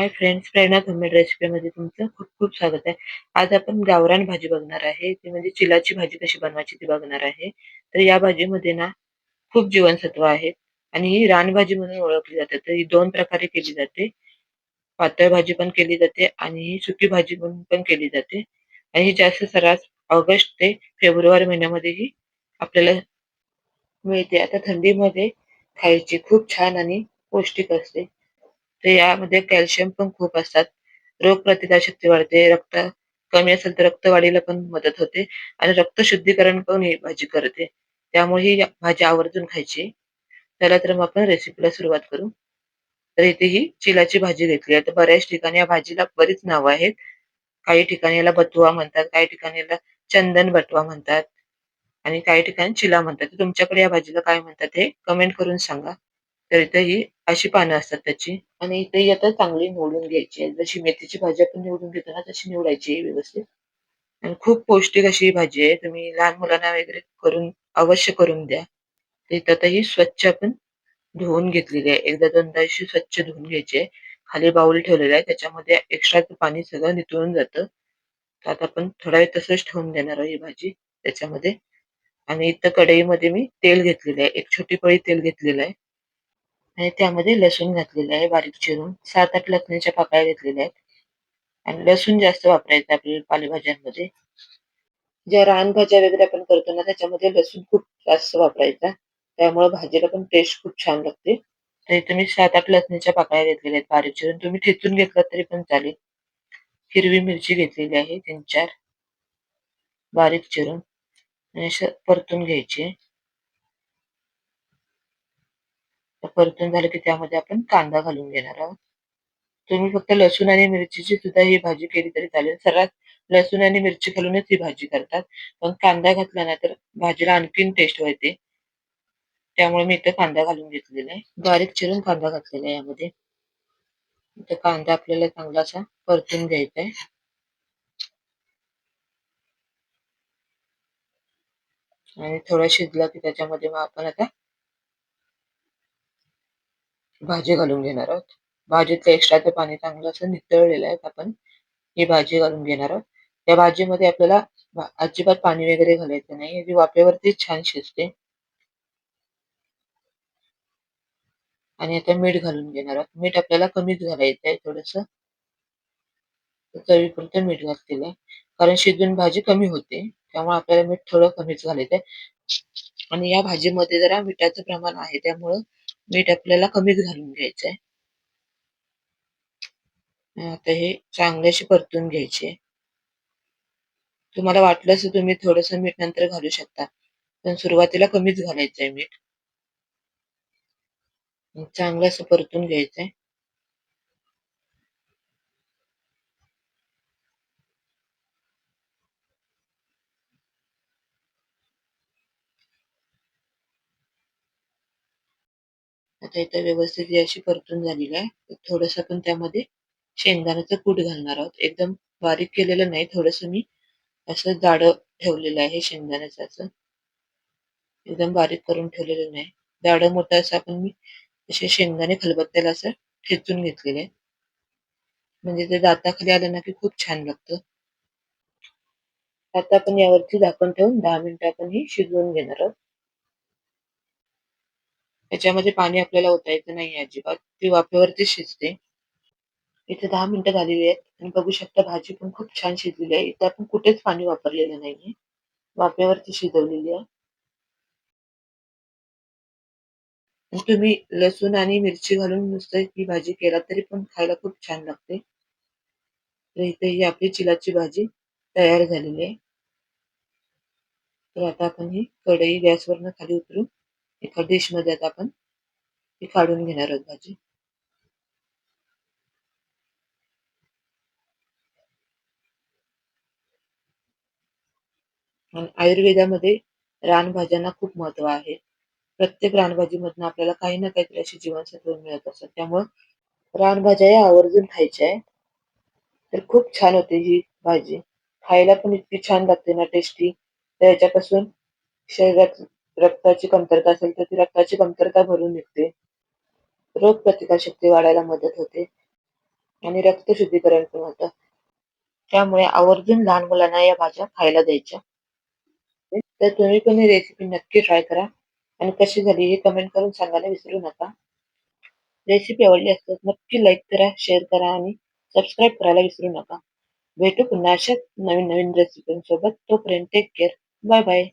Hi friends प्रेरणा homemade रेसिपीमध्ये तुमचं खूप खूप स्वागत आहे. आज आपण गावरान भाजी बघणार आहे. ती म्हणजे चिलाची भाजी कशी बनवायची ती बघणार आहे. तर या भाजीमध्ये ना खूप जीवनसत्व आहेत आणि ही रानभाजी म्हणून ओळखली जाते. तर ही दोन प्रकारे केली जाते. पातळ भाजी पण केली जाते आणि ही सुकी भाजी म्हणून पण केली जाते. आणि ही जास्त सर्रास ऑगस्ट ते फेब्रुवारी महिन्यामध्ये ही आपल्याला मिळते. आता थंडीमध्ये खायची खूप छान आणि पौष्टिक असते. तर यामध्ये कॅल्शियम पण खूप असतात. रोग शक्ती वाढते रक्त कमी असेल तर रक्तवाढीला पण मदत होते आणि रक्त शुद्धीकरण पण ही भाजी करते. त्यामुळे ही भाजी आवर्जून खायची. चला तर मग आपण रेसिपीला सुरुवात करू. तर इथे ही चिलाची भाजी घेतली आहे. तर बऱ्याच ठिकाणी या भाजीला बरीच नावं आहेत. काही ठिकाणी याला बथुआ म्हणतात काही ठिकाणी याला चंदन बटवा म्हणतात आणि काही ठिकाणी चिला म्हणतात. तुमच्याकडे या भाजीला काय म्हणतात हे कमेंट करून सांगा. तर इथंही अशी पानं असतात त्याची. आणि इथे आता चांगली निवडून घ्यायची जशी मेथीची भाजी आपण निवडून घेतो ना तशी निवडायची व्यवस्थित. आणि खूप पौष्टिक अशी ही भाजी आहे. तुम्ही लहान मुलांना वगैरे करून अवश्य करून द्या. इथं आता ही स्वच्छ आपण धुवून घेतलेली आहे. एकदा दोनदा अशी स्वच्छ धुवून घ्यायची आहे. खाली बाउल ठेवलेला आहे. त्याच्यामध्ये एक्स्ट्राचं पाणी सगळं निथळून जातं. तर आता आपण थोडा वेळ तसंच ठेवून देणार आहे ही भाजी त्याच्यामध्ये. आणि इथं कढईमध्ये मी तेल घेतलेलं आहे. एक छोटी पळी तेल घेतलेलं आहे. आणि त्यामध्ये लसूण घातलेलं आहे बारीक चिरून. सात आठ लसणीच्या पाकळ्या घेतलेल्या आहेत. आणि लसूण जास्त वापरायचं आपल्या पालेभाज्यांमध्ये. ज्या रानभाज्या वगैरे आपण करतो ना त्याच्यामध्ये लसूण खूप जास्त वापरायचा त्यामुळे भाजीला पण टेस्ट खूप छान लागते. तरी तुम्ही सात आठ लसणीच्या पाकळ्या घेतलेल्या आहेत बारीक चिरून. तुम्ही ठेचून घेतलं तरी पण चालेल. हिरवी मिरची घेतलेली आहे तीन चार बारीक चिरून. आणि परतून घ्यायची परतून झालं की त्यामध्ये आपण कांदा घालून घेणार आहोत. तुम्ही फक्त लसूण आणि मिरचीची सुद्धा ही भाजी केली तरी चालेल. सर्वात लसूण आणि मिरची घालूनच ही भाजी करतात. पण कांदा घातला ना तर भाजीला आणखीन टेस्ट होते त्यामुळे मी इथं कांदा घालून घेतलेला आहे. बारीक चिरून कांदा घातलेला आहे यामध्ये. इथं कांदा आपल्याला चांगला असा परतून घ्यायचा आहे. आणि थोडा शिजला की त्याच्यामध्ये मग आपण आता भाजी घालून घेणार आहोत. भाजीतलं एक्स्ट्राचं पाणी चांगलं असं नितळलेलं आहे आपण. ही भाजी घालून घेणार आहोत. त्या भाजीमध्ये आपल्याला अजिबात पाणी वगैरे घालायचं नाही. ती वाफेवरतीच छान शिजते. आणि आता मीठ घालून घेणार आहोत. मीठ आपल्याला कमीच घालायचं आहे थोडस. चवीपुरतं मीठ घातलेलं आहे. कारण शिजून भाजी कमी होते. त्यामुळे आपल्याला मीठ थोडं कमीच घालायचं आहे. आणि या भाजीमध्ये जरा मिठाचं प्रमाण आहे. त्यामुळं मीठ आपल्याला कमीच घालून घ्यायचं आहे आता हे चांगल्याशी परतून घ्यायचे. तुम्हाला वाटलं तुम्ही थोडस मीठ नंतर घालू शकता पण सुरुवातीला कमीच घालायचंय मीठ. चांगलं असं परतून घ्यायचंय. आता इथं व्यवस्थित अशी परतून झालेली आहे. थोडस आपण त्यामध्ये शेंगदाण्याचं कूट घालणार आहोत. एकदम बारीक केलेलं नाही थोडस मी असं जाड ठेवलेलं आहे शेंगदाण्याचं असं. एकदम बारीक करून ठेवलेलं नाही. जाड मोठं असं आपण मी असे शेंगदाणे खलबत्त्याला असं ठेचून घेतलेले. म्हणजे ते दाताखाली आलं ना की खूप छान लागतं. आता आपण यावरती झाकण ठेवून दहा मिनिटं आपण ही शिजवून घेणार आहोत. याच्यामध्ये पाणी आपल्याला ओतायचं नाही अजिबात. ती वाफेवरती शिजते. इथे दहा मिनिटं झालेली आहेत. आणि बघू शकता भाजी पण खूप छान शिजलेली आहे. इथे आपण कुठेच पाणी वापरलेलं नाहीये. वाफेवरती शिजवलेली आहे. तुम्ही लसूण आणि मिरची घालून नुसतं ही भाजी केला तरी पण खायला खूप छान लागते. तर इथे ही आपली चिलाची भाजी तयार झालेली आहे. तर आता आपण ही कढई गॅसवरनं खाली उतरू. एका डिशमध्ये आता आपण ही काढून घेणार आहोत भाजी. आयुर्वेदामध्ये रानभाज्यांना खूप महत्त्व आहे. प्रत्येक रानभाजीमधून आपल्याला काही ना काहीतरी अशी जीवनसत्व मिळत असतात त्यामुळं रानभाज्या या आवर्जून खायच्या आहे तर खूप छान होते ही भाजी. खायला पण इतकी छान लागते ना टेस्टी तर याच्यापासून शरीरात रक्ताची कमतरता असेल तर ती रक्ताची कमतरता भरून निघते. रोग प्रतिकारशक्ती वाढायला मदत होते. आणि रक्त शुद्धीकरण पण होतं. त्यामुळे आवर्जून लहान मुलांना या भाज्या खायला द्यायच्या. तर तुम्ही पण ही रेसिपी नक्की ट्राय करा. आणि कशी झाली हे कमेंट करून सांगायला विसरू नका. रेसिपी आवडली असल्यास नक्की लाईक करा शेअर करा आणि सबस्क्राईब करायला विसरू नका. भेटू पुन्हा अशाच नवीन नवीन रेसिपींसोबत तोपर्यंत टेक केअर बाय बाय